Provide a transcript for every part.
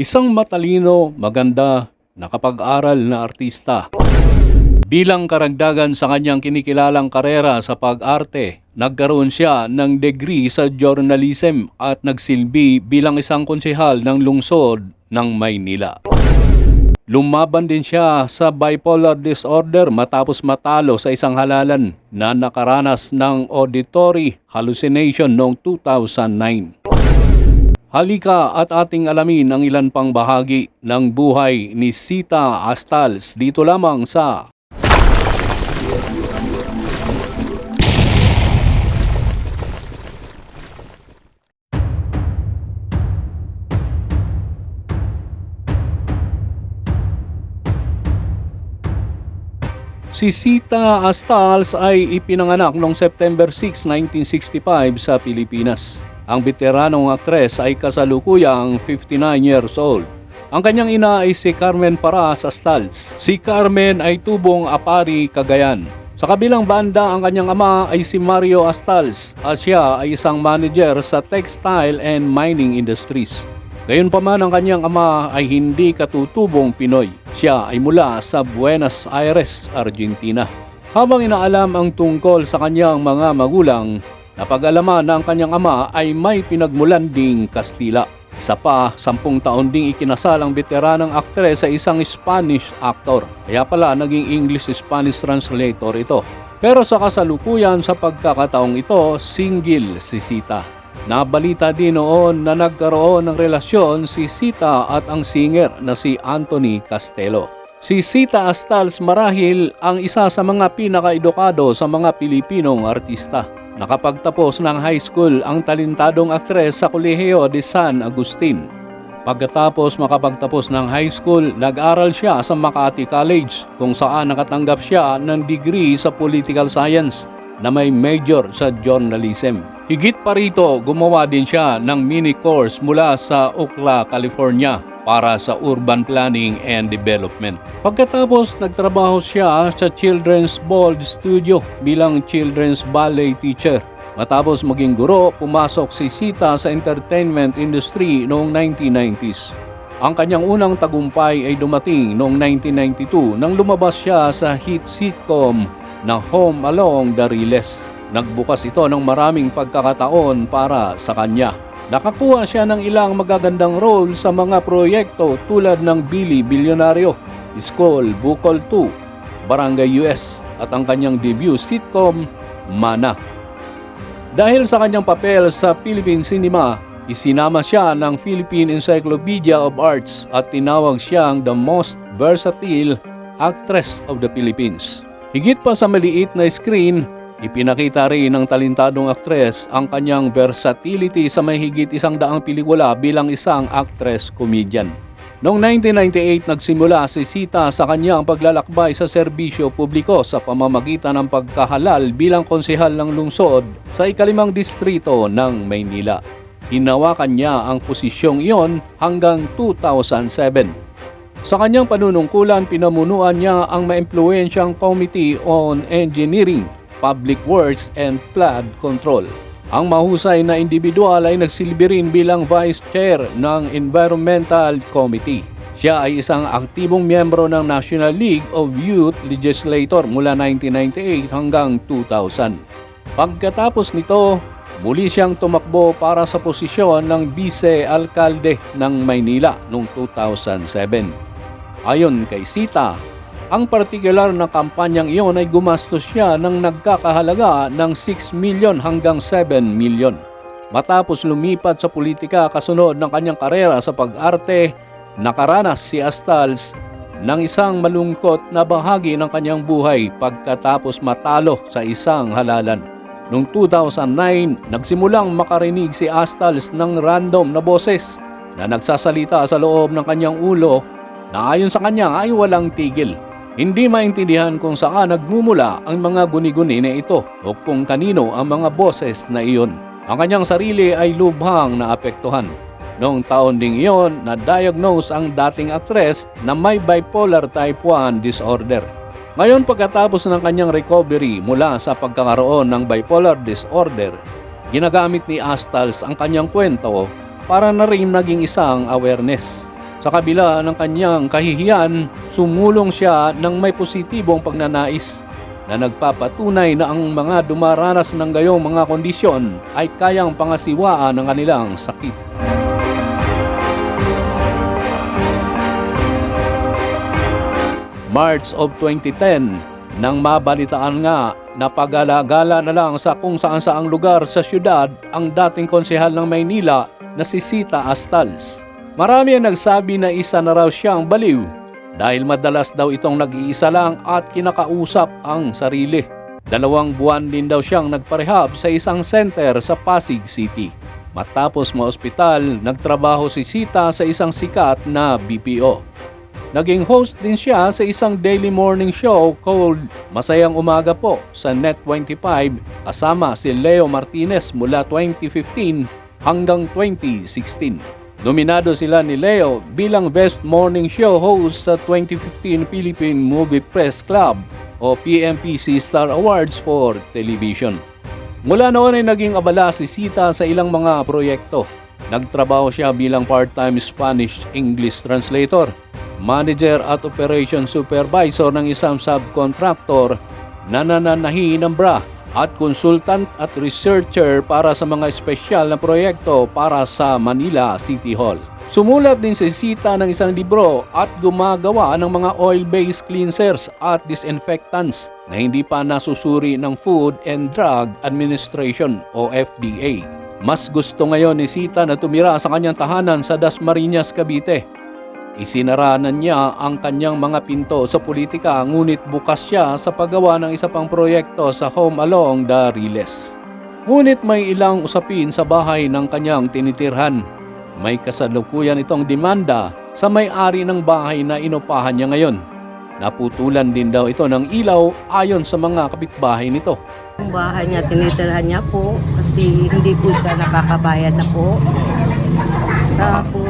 Isang matalino, maganda, nakapag-aral na artista. Bilang karagdagan sa kanyang kinikilalang karera sa pag-arte, nagkaroon siya ng degree sa journalism at nagsilbi bilang isang konsehal ng lungsod ng Maynila. Lumaban din siya sa bipolar disorder matapos matalo sa isang halalan na nakaranas ng auditory hallucination noong 2009. Halika at ating alamin ang ilan pang bahagi ng buhay ni Sita Astals dito lamang sa Si Sita Astals ay ipinanganak noong September 6, 1965 sa Pilipinas. Ang veteranong aktres ay kasalukuyang 59 years old. Ang kanyang ina ay si Carmen Paras Astals. Si Carmen ay tubong apari Cagayan. Sa kabilang banda, ang kanyang ama ay si Mario Astals at siya ay isang manager sa textile and mining industries. Gayunpaman ang kanyang ama ay hindi katutubong Pinoy. Siya ay mula sa Buenos Aires, Argentina. Habang inaalam ang tungkol sa kanyang mga magulang, napag-alaman na ang kanyang ama ay may pinagmulan ding Kastila. Isa pa, sampung taon ding ikinasal ang veteranang aktres sa isang Spanish actor. Kaya pala naging English-Spanish translator ito. Pero sa kasalukuyan sa pagkakataong ito, single si Sita. Nabalita din noon na nagkaroon ng relasyon si Sita at ang singer na si Anthony Castelo. Si Sita Astals marahil ang isa sa mga pinaka-edukado sa mga Pilipinong artista. Nakapagtapos ng high school ang talentadong aktres sa Kolehiyo de San Agustin. Pagkatapos makapagtapos ng high school, nag-aral siya sa Makati College kung saan nakatanggap siya ng degree sa Political Science na may major sa journalism. Higit pa rito, gumawa din siya ng mini course mula sa Ocla, California para sa urban planning and development. Pagkatapos, nagtrabaho siya sa Children's Ball Studio bilang children's ballet teacher. Matapos maging guro, pumasok si Sita sa entertainment industry noong 1990s. Ang kanyang unang tagumpay ay dumating noong 1992 nang lumabas siya sa hit sitcom na Home Along the Riles. Nagbukas ito ng maraming pagkakataon para sa kanya. Nakakuha siya ng ilang magagandang role sa mga proyekto tulad ng Billy Bilyonaryo, School Bukol 2, Barangay US at ang kanyang debut sitcom Mana. Dahil sa kanyang papel sa Philippine cinema, isinama siya ng Philippine Encyclopedia of Arts at tinawag siyang the most versatile actress of the Philippines. Higit pa sa maliit na screen, ipinakita rin ng talentadong aktres ang kanyang versatility sa may higit isang daang pelikula bilang isang actress-comedian. Noong 1998, nagsimula si Sita sa kanyang paglalakbay sa serbisyo publiko sa pamamagitan ng pagkahalal bilang konsehal ng lungsod sa ikalimang distrito ng Maynila. Hinawakan niya ang posisyong iyon hanggang 2007. Sa kanyang panunungkulan, pinamunuan niya ang maimpluwensyang Committee on Engineering, Public Works and Flood Control. Ang mahusay na individual ay nagsilbi rin bilang Vice Chair ng Environmental Committee. Siya ay isang aktibong miyembro ng National League of Youth Legislator mula 1998 hanggang 2000. Pagkatapos nito, muli siyang tumakbo para sa posisyon ng Vice-Alkalde ng Maynila noong 2007. Ayon kay Sita, ang partikular na kampanyang iyon ay gumastos siya ng nagkakahalaga ng 6 milyon hanggang 7 milyon. Matapos lumipat sa politika kasunod ng kanyang karera sa pag-arte, nakaranas si Astals ng isang malungkot na bahagi ng kanyang buhay pagkatapos matalo sa isang halalan. Noong 2009, nagsimulang makarinig si Astals ng random na boses na nagsasalita sa loob ng kanyang ulo na ayon sa kanya ay walang tigil. Hindi maintindihan kung saan nagmumula ang mga guni-guni na ito o kung kanino ang mga boses na iyon. Ang kanyang sarili ay lubhang naapektuhan. Noong taon ding iyon, na-diagnose ang dating aktres na may bipolar type 1 disorder. Ngayon pagkatapos ng kanyang recovery mula sa pagkakaroon ng bipolar disorder, ginagamit ni Astals ang kanyang kwento para na rin naging isang awareness. Sa kabila ng kanyang kahihiyan, sumulong siya ng may positibong pagnanais na nagpapatunay na ang mga dumaranas ng gayong mga kondisyon ay kayang pangasiwaan ng kanilang sakit. March of 2010, nang mabalitaan nga na pag-alagala na lang sa kung saan saang lugar sa syudad ang dating konsehal ng Maynila na si Sita Astals. Marami ang nagsabi na isa na raw siyang baliw dahil madalas daw itong nag-iisa lang at kinakausap ang sarili. Dalawang buwan din daw siyang nagparehab sa isang center sa Pasig City. Matapos maospital, nagtrabaho si Sita sa isang sikat na BPO. Naging host din siya sa isang daily morning show called Masayang Umaga po sa Net25 kasama si Leo Martinez mula 2015 hanggang 2016. Nominado sila ni Leo bilang Best Morning Show host sa 2015 Philippine Movie Press Club o PMPC Star Awards for Television. Mula noon ay naging abala si Sita sa ilang mga proyekto. Nagtrabaho siya bilang part-time Spanish-English translator, manager at operation supervisor ng isang subcontractor na nananahi ng bra at consultant at researcher para sa mga espesyal na proyekto para sa Manila City Hall. Sumulat din si Sita ng isang libro at gumagawa ng mga oil-based cleansers at disinfectants na hindi pa nasusuri ng Food and Drug Administration o FDA. Mas gusto ngayon ni Sita na tumira sa kanyang tahanan sa Dasmariñas, Cavite Isinaranan niya ang kanyang mga pinto sa politika ngunit bukas siya sa paggawa ng isa pang proyekto sa Home Along the Riles. Ngunit may ilang usapin sa bahay ng kanyang tinitirhan. May kasalukuyan itong demanda sa may-ari ng bahay na inupahan niya ngayon. Naputulan din daw ito ng ilaw ayon sa mga kapitbahay nito. Yung bahay niya, tinitirhan niya po kasi hindi po siya nakakabayad na po. Tapos,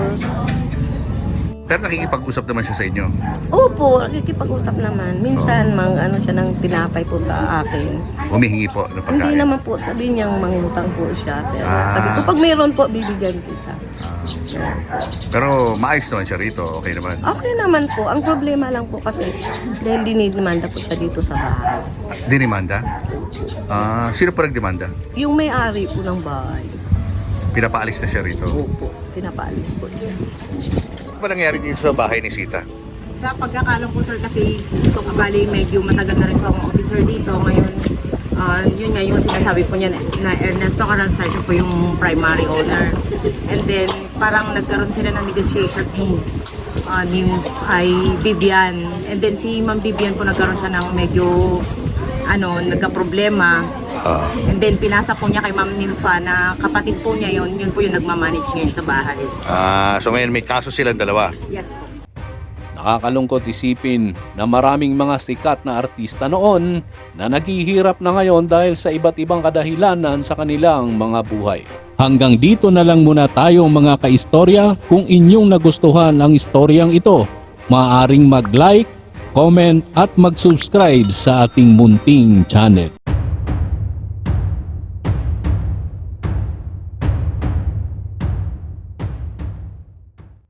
Pero nakikipag-usap naman siya sa inyo. opo, nakikipag-usap naman. Minsan, mang ano siya ng tinapay po sa akin. Humihingi po ng Hindi pagkain. naman po, sabi niyang mangutang po siya. Pero Ah. sabi ko, pag mayroon po, bibigyan kita. Pero maayos naman siya rito. Okay naman. Okay naman po. Ang problema lang po kasi dahil dinidemanda po siya dito sa bahay. Dinimanda? Ah, sino po nagdemanda? Yung may-ari po ng bahay, Pinapaalis na siya rito. opo, pinapaalis po siya. Ano ba nangyari dito sa bahay ni Sita? Sa pagkakalam ko sir kasi ito bali medyo matagal na rin po akong officer dito. Ngayon, ah, yun nga yung sinasabi po niya na, Ernesto Carranza siya po yung primary owner. And then parang nagkaroon sila ng negotiation ni, ah, ni ay Bibian. And then si Ma'am Bibian po nagkaroon siya ng medyo ano, nagka-problema. Ah. And then pinasa po niya kay Ma'am Nympha na kapatid po niya yun, yun po yung nagmamanage ngayon sa bahay. Ah, so ngayon may kaso silang dalawa. Yes po. Nakakalungkot isipin na maraming mga sikat na artista noon na naghihirap na ngayon dahil sa iba't ibang kadahilanan sa kanilang mga buhay. Hanggang dito na lang muna tayo mga kaistorya. Kung inyong nagustuhan ang istoryang ito, maaaring mag-like, comment at mag-subscribe sa ating munting channel.